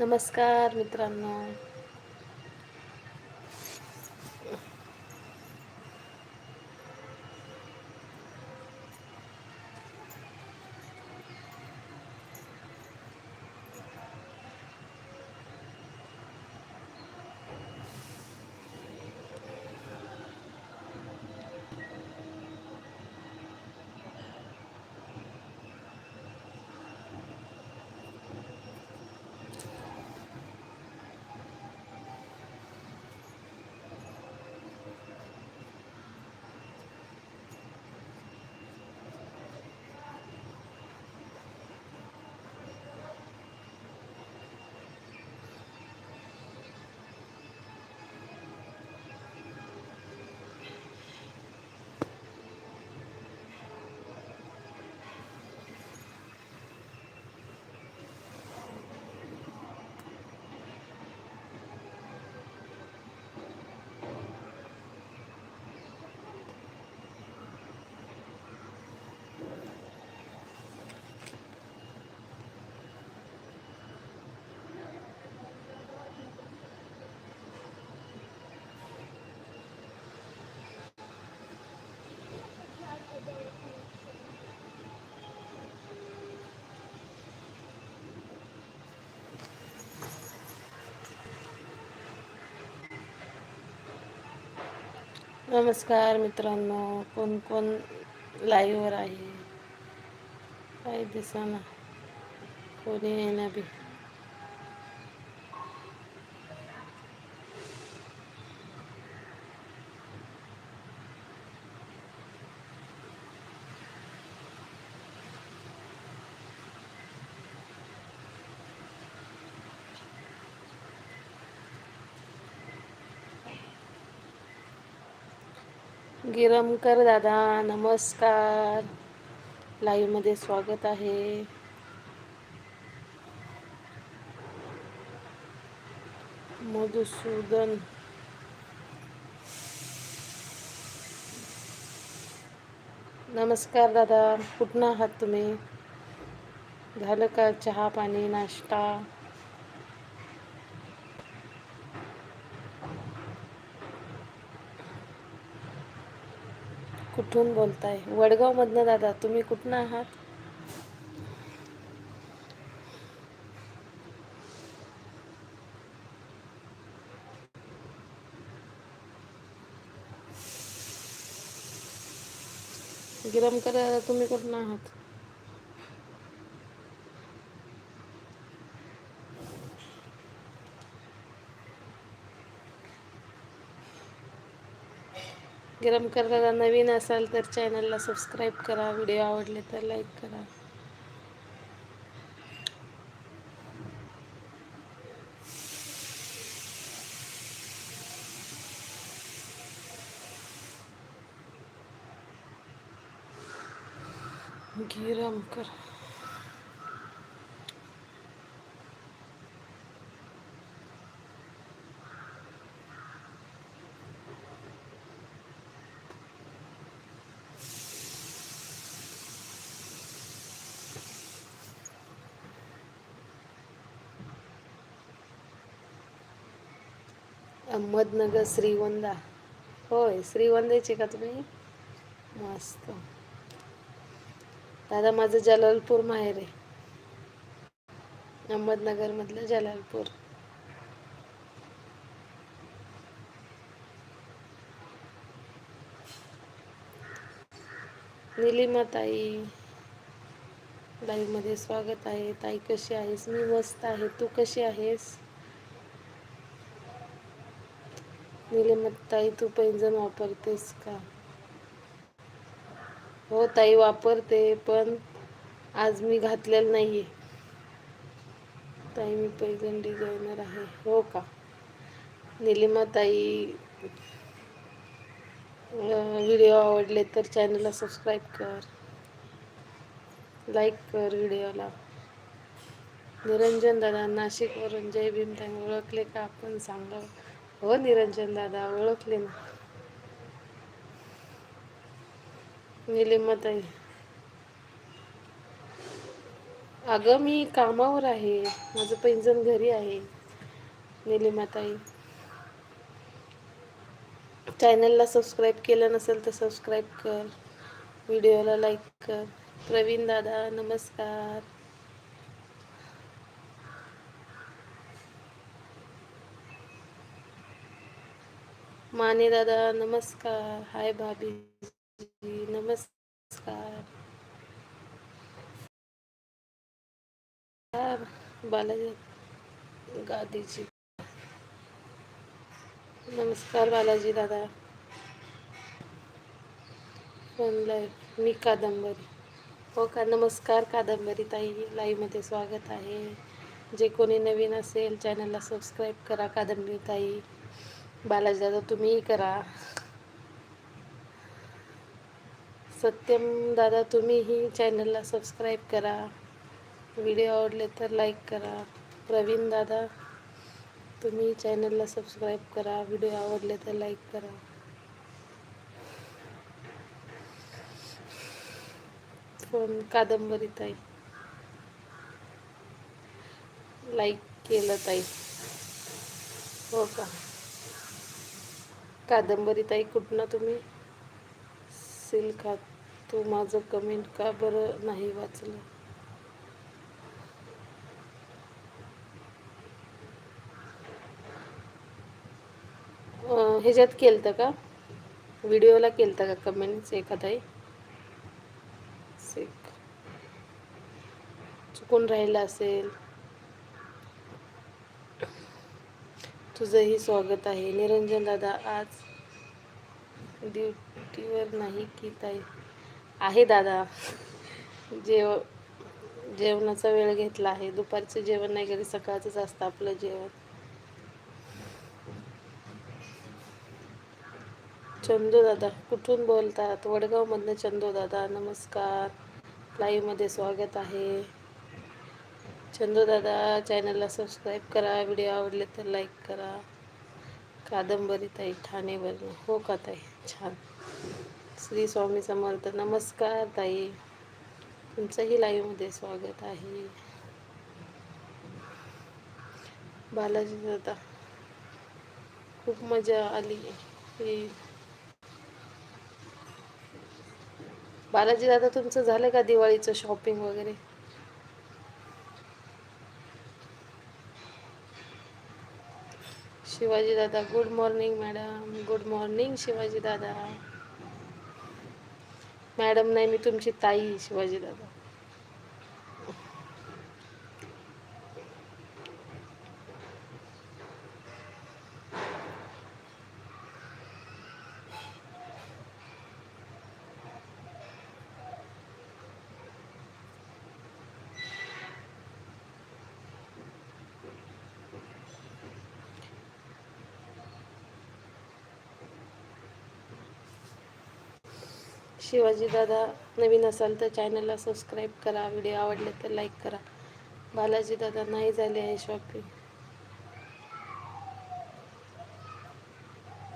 नमस्कार मित्रांनो. नमस्कार मित्रांनो कोण कोण लाईव्हवर आहे? काही दिसाना कोणी येईना बी. गिरमकर दादा नमस्कार. लाईव्हमध्ये स्वागत आहे. मधुसूदन. नमस्कार दादा कुठनं आहात तुम्ही? झालं का चहा पाणी नाश्ता? कुठून बोलताय? वडगावमधनं दादा तुम्ही कुठनं आहात? गिरमकर दादा तुम्ही कुठनं आहात? गरम करताना नवीन असाल तर चॅनलला सबस्क्राईब करा. व्हिडिओ आवडले तर लाईक करा. गरम करा. अहमदनगर श्रीवंदा. होय श्रीवंदाची का तुम्ही? मस्त. दादा माझं जलालपूर माहेर आहे. अहमदनगरमधलं जलालपूर. निलिमा ताई लाईव्हमध्ये स्वागत आहे. ताई कशी आहेस? मी मस्त आहे. तू कशी आहेस? निलिमा ताई तू पैंजण वापरतेस का? हो ताई वापरते पण आज मी घातलेलं नाही आहे ताई मी पैजण डिझायनर आहे. हो का? निलिमा ताई व्हिडिओ आवडले तर चॅनलला सबस्क्राईब कर. लाईक कर व्हिडिओला. निरंजन दादा नाशिकवरून जय भीम त्यांनी ओळखले का? आपण सांगा हो निरंजन दादा ओळखले ना. निलिमाताई अगं मी कामावर आहे. माझं पैंजण घरी आहे निलिमाताई चॅनलला सबस्क्राईब केलं नसेल तर सबस्क्राईब कर. व्हिडिओला लाईक कर. प्रवीण दादा नमस्कार. माने दादा नमस्कार. हाय भाभी नमस्कार. बालाजी गादीजी नमस्कार बालाजी दादा. फोन लाईव्ह मी कादंबरी. हो का? नमस्कार कादंबरी ताई. लाईव्हमध्ये स्वागत आहे. जे कोणी नवीन असेल चॅनलला सबस्क्राईब करा कादंबरी ताई. बालाजी दादा तुम्हीही करा. सत्यम दादा तुम्हीही चॅनलला सबस्क्राईब करा. व्हिडिओ आवडले तर लाईक करा. प्रवीण दादा तुम्ही चॅनलला सबस्क्राईब करा. व्हिडिओ आवडले तर लाईक करा. फोन कादंबरी ताई. लाईक केलं ताई. हो का? कादंबरी ताई कुठनं तुम्ही? सिल्का तू माझं कमेंट का बरं नाही वाचलं? ह्याच्यात केलं का? व्हिडिओला केलं का कमेंट्स एखादाही चुकून राहिलं असेल. तुझंही स्वागत आहे. निरंजन दादा आज ड्युटीवर नाही की ताई? आहे दादा. जेव जेवणाचा वेळ घेतला आहे. दुपारचं जेवण नाही कधी सकाळचंच असतं आपलं जेवण. चंदू दादा कुठून बोलतात? वडगावमधनं चंदू दादा नमस्कार. लाईव्हमध्ये स्वागत आहे. चंदू दादा चॅनलला सबस्क्राईब करा व्हिडिओ आवडले तर लाईक करा. कादंबरी ताई ठाणेवरून. हो का ताई? छान. श्री स्वामी समर्थ. नमस्कार ताई. तुमचंही लाईव्हमध्ये स्वागत आहे. बालाजी दादा खूप मजा आली बालाजी दादा तुमचं झालं का दिवाळीचं शॉपिंग वगैरे? शिवाजी दादा good morning madam good morning Shivaji दादा. मॅडम नाही मी तुमची ताई शिवाजी शिवाजी दादा नवीन असाल तर चॅनलला सबस्क्राईब करा. व्हिडिओ आवडले तर लाईक करा. बालाजी दादा नाही झाले आहे शॉपिंग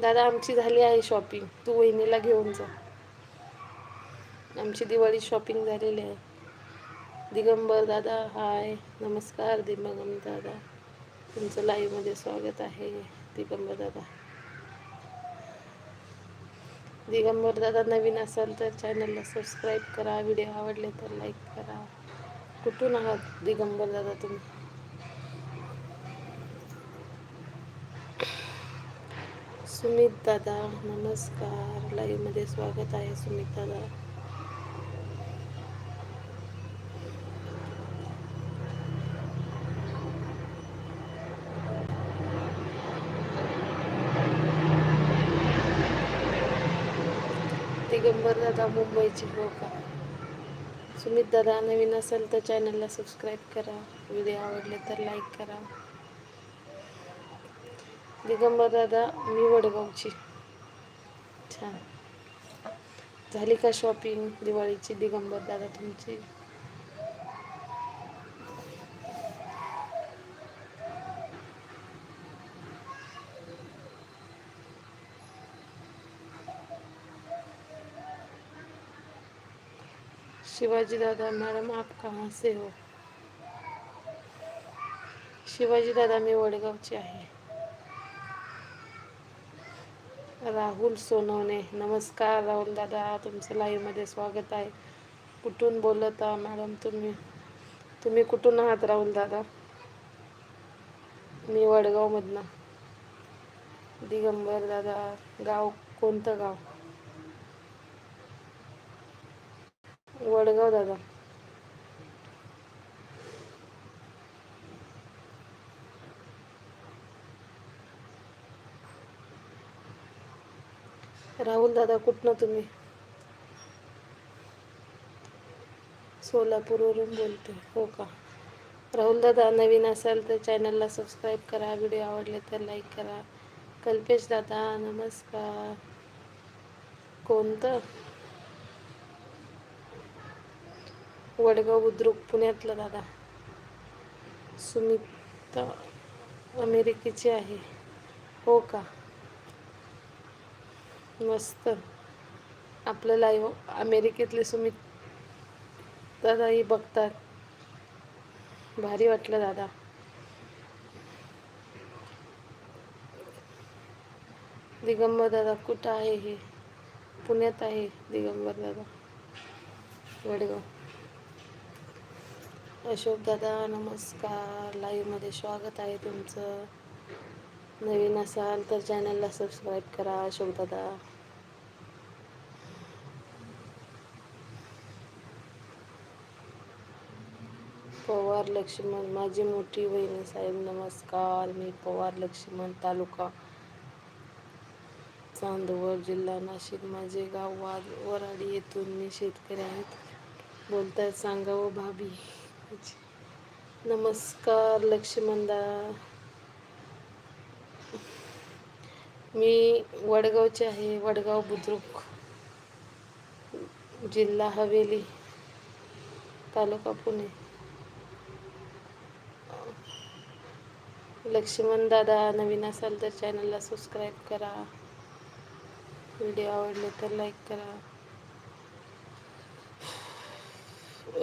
दादा आमची झाली आहे शॉपिंग तू वहिनीला घेऊन जा. आमची दिवाळी शॉपिंग झालेली आहे. दिगंबर दादा हाय नमस्कार दिगंबर दादा. तुमचं लाईव्हमध्ये स्वागत आहे दिगंबर दादा. दिगंबर दादा नवीन असाल तर चॅनलला सबस्क्राईब करा. व्हिडिओ आवडले तर लाईक करा. कुठून आहात दिगंबर दादा तुम्ही? सुमित दादा नमस्कार. लाईव्हमध्ये स्वागत आहे सुमित दादा. दिगंबर दादा मुंबईची हो का? सुमित दादा नवीन असेल तर चॅनलला सबस्क्राईब करा. व्हिडिओ आवडले तर लाईक करा. दिगंबर दादा मी वडगावची. छान. झाली का शॉपिंग दिवाळीची दिगंबर दादा तुमची? शिवाजी दादा मॅडम आप कहाँ से हो? शिवाजी दादा मी वडगावचे आहे. राहुल सोनवणे नमस्कार राहुल दादा तुमचं लाईव्हमध्ये स्वागत आहे. कुठून बोलत आहा मॅडम तुम्ही? तुम्ही कुठून आहात राहुल दादा? मी वडगावमधनं. दिगंबर दादा गाव कोणतं गाव? वडगाव दादा. राहुल दादा कुठनं तुम्ही? सोलापूरवरून बोलते हो का? राहुल दादा नवीन असाल तर चॅनलला सबस्क्राईब करा. व्हिडिओ आवडले तर लाईक करा. कल्पेश दादा नमस्कार. कोणतं? वडगाव बुद्रुक पुण्यातलं दादा. सुमिता अमेरिकेची आहे. हो का? मस्त. आपलं लाईव्ह अमेरिकेतले सुमित दादाही बघतात. भारी वाटलं दादा. दिगंबर दादा कुठं आहे हे? पुण्यात आहे दिगंबर दादा. वडगाव. अशोक दादा नमस्कार लाईव्हमध्ये स्वागत आहे तुमचं. नवीन असाल तर चॅनलला सबस्क्राईब करा अशोक दादा पवार लक्ष्मण माझी मोठी बहीण साहेब नमस्कार. मी पवार लक्ष्मण तालुका चांदवड जिल्हा नाशिक. माझे गाव वाद वराडी येथून मी शेतकरी आहेत बोलतायत सांगावं भाभी. नमस्कार लक्ष्मणदा। मी वडगावचे आहे वडगाव बुद्रुक जिल्हा हवेली तालुका पुणे. लक्ष्मण दादा नवीन असाल तर चॅनलला सबस्क्राईब करा. व्हिडिओ आवडले तर लाईक करा.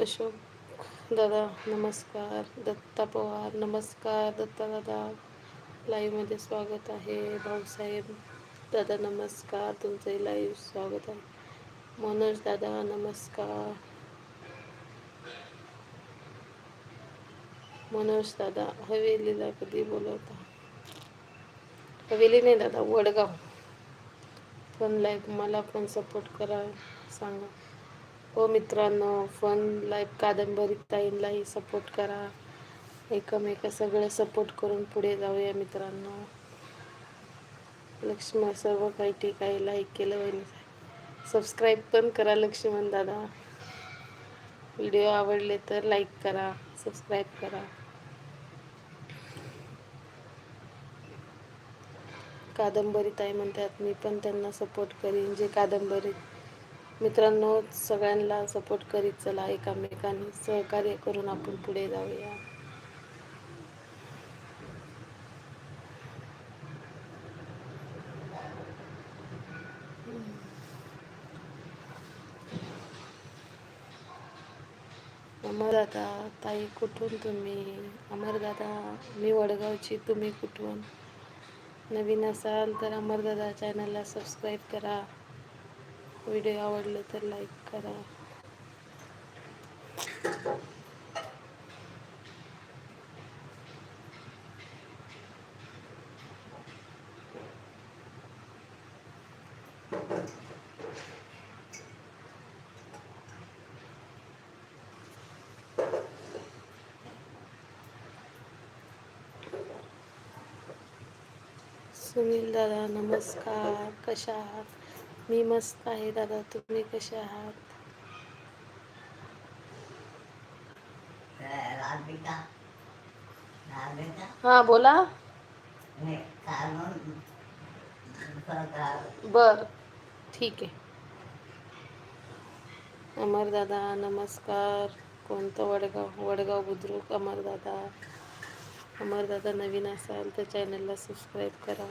अशोक दादा नमस्कार. दत्ता पवार नमस्कार. दत्ता दादा लाईव्हमध्ये स्वागत आहे. भाऊसाहेब दादा नमस्कार. तुमचंही लाईव्ह स्वागत आहे. मनोज दादा नमस्कार. मनोज दादा हवेलीला कधी बोलवता? हवेली नाही दादा वडगाव. पण लाईफ मला पण सपोर्ट करा सांगा. हो मित्रांनो फन लाईफ कादंबरी ताईंलाही सपोर्ट करा. एकमेका सगळं सपोर्ट करून पुढे जाऊया मित्रांनो. लक्ष्मण सर्व काही ठीक आहे लाईक केलं वहिनी सबस्क्राईब पण करा लक्ष्मण दादा. व्हिडिओ आवडले तर लाईक करा सबस्क्राईब करा. कादंबरी ताई म्हणतात मी पण त्यांना सपोर्ट करीन. जे कादंबरीत मित्रांनो सगळ्यांना सपोर्ट करीत चला एकामेकांनी सहकार्य करून आपण पुढे जाऊया. अमरदादा ताई कुठून तुम्ही? अमरदादा मी वडगावची तुम्ही कुठून? नवीन असाल तर अमरदादा चॅनलला सबस्क्राईब करा. व्हिडिओ आवडले तर लाईक करा. सुनील दादा नमस्कार. कशा आहात? मी मस्त आहे दादा तुम्ही कसे आहात? हा बोला. बर ठीक आहे. अमर दादा नमस्कार. कोणतं वडगाव वडगाव बुद्रुक अमर दादा? अमर दादा नवीन असाल तर चॅनलला सबस्क्राईब करा.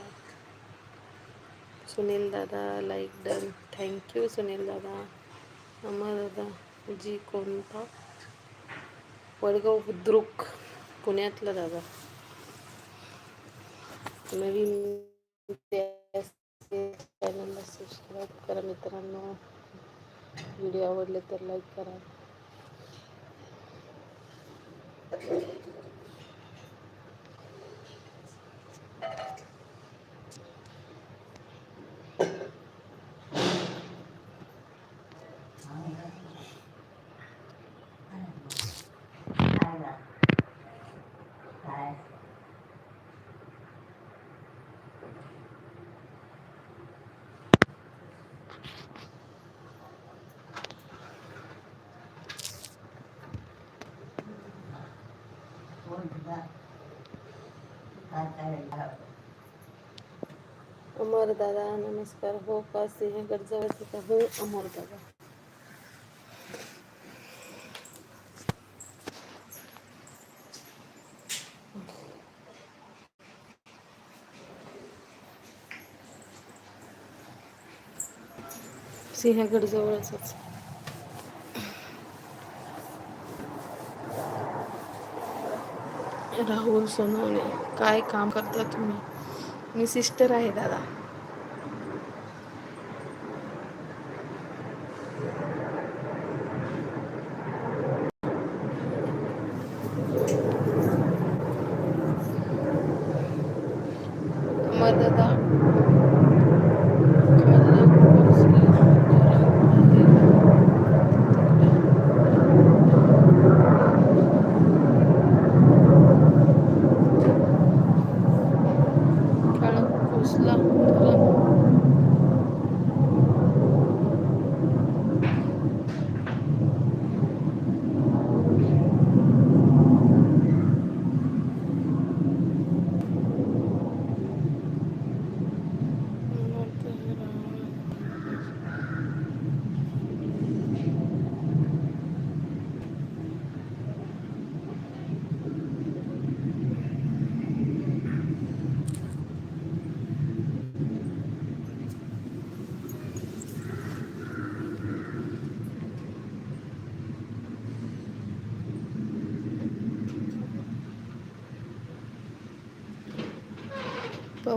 सुनील दादा लाईक डन थँक्यू सुनील दादा अमर दादा जी कोणता वडगाव बुद्रुक पुण्यातलं दादा नवीन चॅनलला सबस्क्राईब करा मित्रांनो व्हिडिओ आवडले तर लाईक करा अमर दादा नमस्कार. हो का सिंहगड जवळच का? हो अमर दादा. सिंहगड जवळच राहुल सोनवणे काय काम करता तुम्ही? मी सिस्टर आहे दादा अमर दादा खडकवासला धरण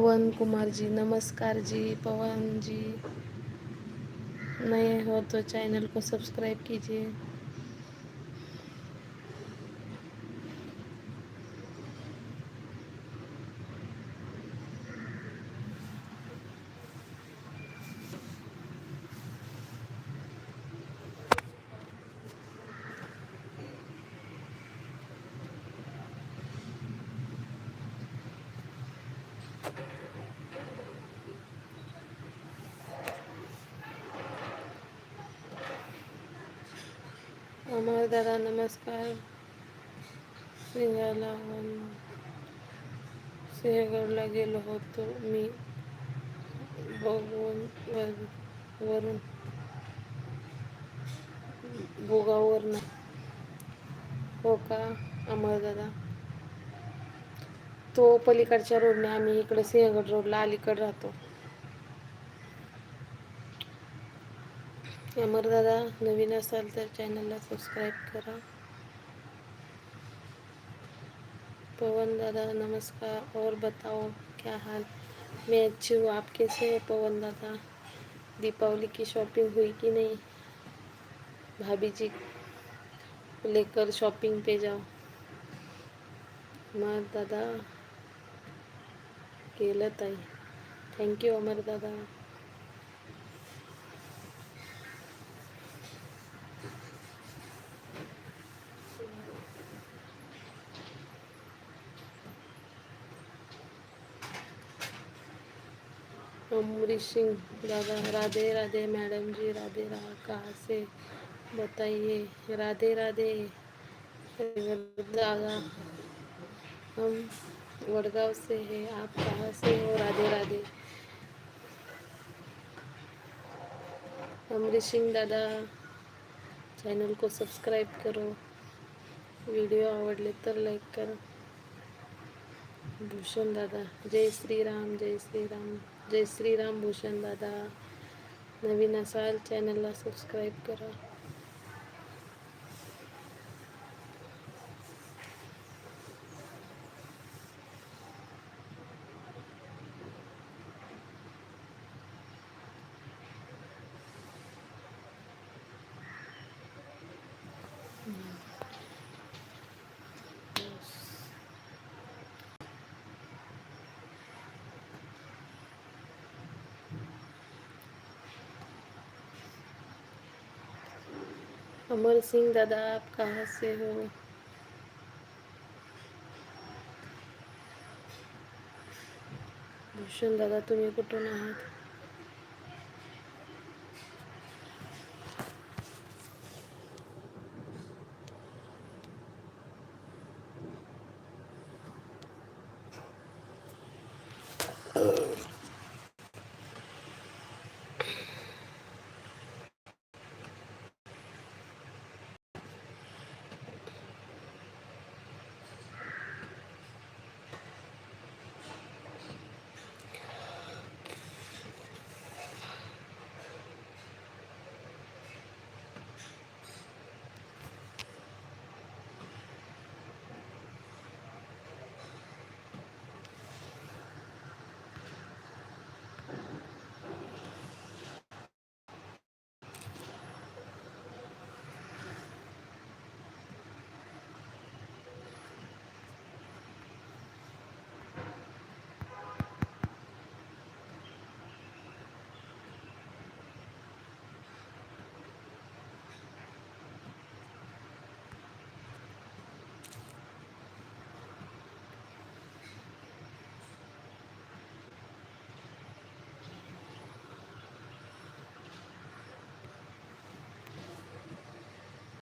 पवन कुमार जी नमस्कार जी पवन जी नए हो तो चैनल को सब्सक्राइब कीजिए. अमर दादा नमस्कार सिंहाला सिंहगडला गेलो होतो मी बघून वर- वरून भोगावरनं हो का अमर दादा तो पलीकडच्या रोडने आम्ही इकडे सिंहगड रोडला अलीकडे राहतो. अमर दादा, नवीन असाल तर चॅनलला सबस्क्राईब करा. पवन दादा, नमस्कार. और बताओ, क्या हाल? मैं अच्छी हूँ। आप कैसे हो पवन दादा? दीपावली की शॉपिंग हुई कि नहीं? भाभी जी, लेकर शॉपिंग पे जाओ। अमर दादा केलं ताई थँक्यू अमर दादा। अमरीश सिंह दादा राधे राधे मैडम जी, राधे रा कहाँ से बताइए। राधे राधे। दादा हम वडगांव से हैं, आप कहाँ से हो? राधे राधे। अमरीश सिंह दादा, चैनल को सब्सक्राइब करो। व्हिडिओ आवडले तर लाईक करा। भूषण दादा जय श्रीराम जय श्रीराम जय श्रीराम भूषण दादा. नवीन असाल चॅनलला सबस्क्राईब करा. अमर सिंह दादा आप कहाँ से हो? भूषण दादा तुम्ही कुठून आहात?